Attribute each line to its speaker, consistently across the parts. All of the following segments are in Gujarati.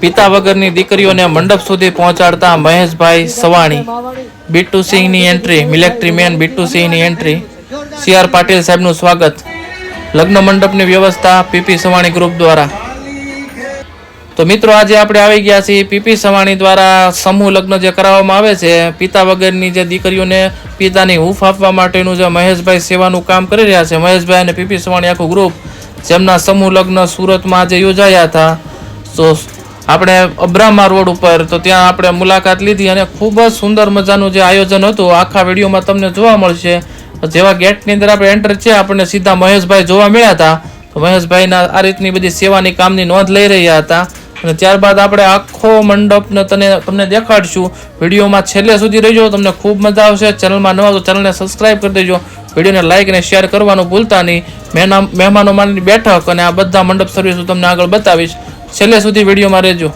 Speaker 1: પિતા વગરની દીકરીઓને મંડપ સુધી પહોંચાડતા મહેશભાઈ સવાણી બીટુ સિંહની એન્ટ્રી મિલેક્ટ્રી મેન બીટુ સિંહની એન્ટ્રી સી આર પાટીલ સાહેબનું સ્વાગત. લગ્ન મંડપની વ્યવસ્થા પીપી સવાણી ગ્રુપ દ્વારા. તો મિત્રો, આજે આપણે આવી ગયા છીએ પીપી સવાણી દ્વારા સમૂહ લગ્ન જે કરાવવામાં આવે છે, પિતા વગરની જે દીકરીઓને પિતાની હૂંફ આપવા માટેનું જે મહેશભાઈ સેવાનું કામ કરી રહ્યા છે, મહેશભાઈ અને પીપી સવાણી આખું ગ્રુપ, જેમના સમૂહ લગ્ન સુરતમાં આજે યોજાયા હતા. તો આપણે અબ્રામા રોડ ઉપર, તો ત્યાં આપણે મુલાકાત લીધી અને ખૂબ જ સુંદર મજાનું જે આયોજન હતું, આખા વિડીયોમાં તમને જોવા મળશે. જેવા ગેટની અંદર આપણે એન્ટર છે, આપણને સીધા મહેશભાઈ જોવા મળ્યા હતા. તો મહેશભાઈના આ રીતની બધી સેવાની કામની નોંધ લઈ રહ્યા હતા. અને ત્યારબાદ આપણે આખો મંડપને તને તમને દેખાડશું. વિડીયોમાં છેલ્લે સુધી રહેજો, તમને ખૂબ મજા આવશે. ચેનલમાં નવા તો ચેનલને સબસ્ક્રાઇબ કરી દેજો. વિડીયોને લાઇક અને શેર કરવાનું ભૂલતા નહીં. મહેમાનો માની બેઠક અને આ બધા મંડપ સર્વિસ હું તમને આગળ બતાવીશ. છેલ્લે સુધી વિડીયોમાં રહેજો.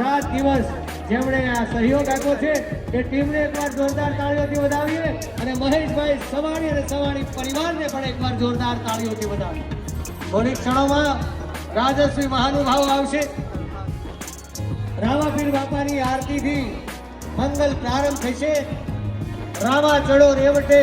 Speaker 2: રાત દિવસ જેમણે આ સહયોગ આપ્યો છે એ ટીમને એકવાર જોરદાર તાળીઓથી વધાવીએ અને મહેશભાઈ સવાણી અને સવાણી પરિવારને પણ એકવાર જોરદાર તાળીઓથી વધાવીએ. થોડીક ક્ષણોમાં રાજસ્વી મહાનુભાવ આવશે. રામાપીર બાપાની આરતીથી મંગલ પ્રારંભ થશે. રામા ચડો રેવટે,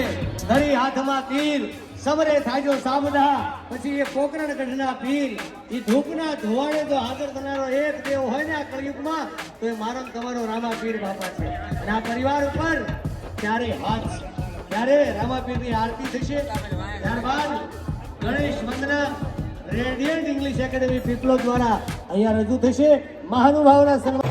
Speaker 2: ધરી હાથમાં તીર. સમરે થાજો સાબદા પછી એ કોકરણ ગઢના પીર એ ધૂપના ધોવાડે જો હાજર થનારો એક દેવ હોય ને આ કળિયુગમાં, તો એ મારો તમારો રામા પીર બાપા છે. અને આ પરિવાર ઉપર ત્યારે હાથ છે? ત્યારે ની આરતી થશે? ત્યારબાદ ગણેશ વંદના રેડિયન્ટ ઇંગ્લિશ એકેડેમી પીપલો દ્વારા અહીંયા રજૂ થશે. મહાનુભાવના સન્માન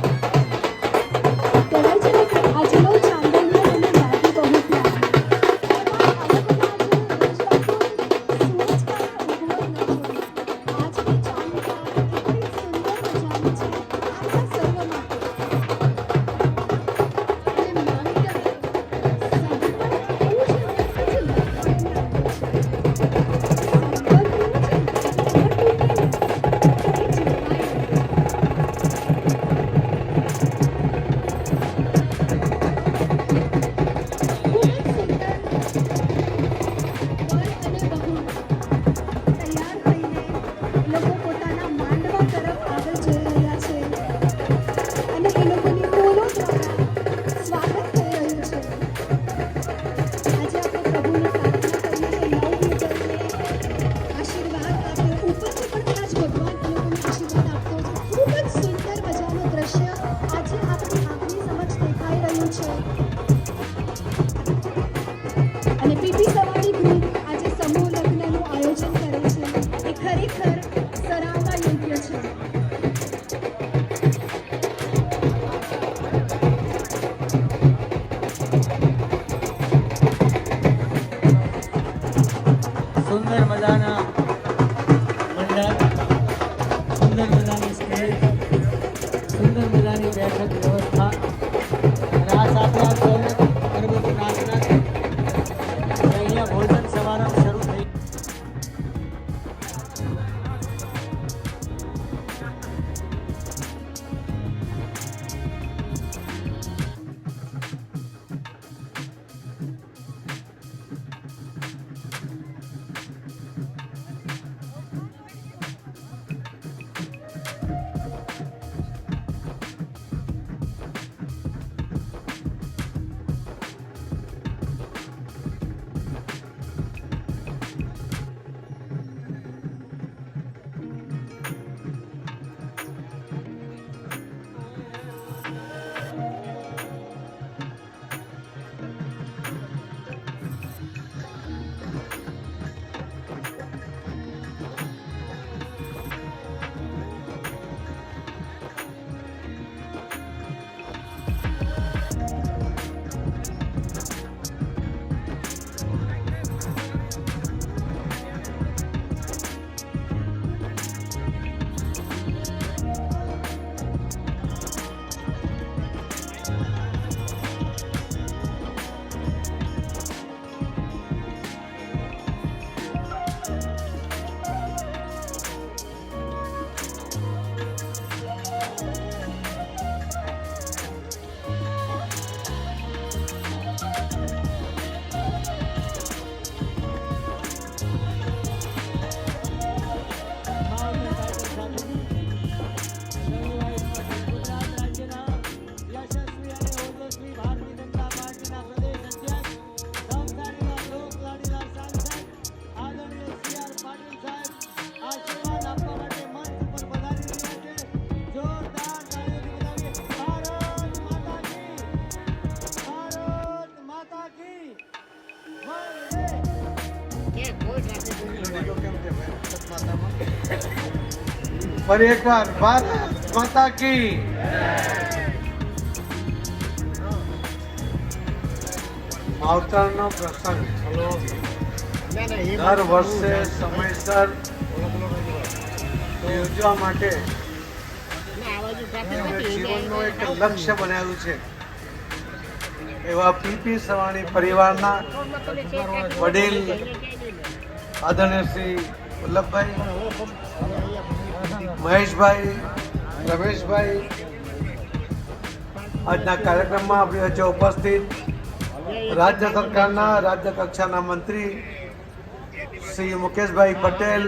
Speaker 3: સુંદર મજાના
Speaker 4: ફરી એકવાર ભારત માતા કી. માવતરનો પ્રસંગ. દર વર્ષે સમયસર યોજવા માટે જીવનનું એક લક્ષ્ય બનાવ્યું છે. એવા પીપી સવાણી પરિવારના વડીલ આદરણીય શ્રી વલ્લભભાઈ મહેશભાઈ, રમેશભાઈ. આજના કાર્યક્રમમાં આપણી વચ્ચે ઉપસ્થિત રાજ્ય સરકારના રાજ્ય કક્ષાના મંત્રી શ્રી મુકેશભાઈ પટેલ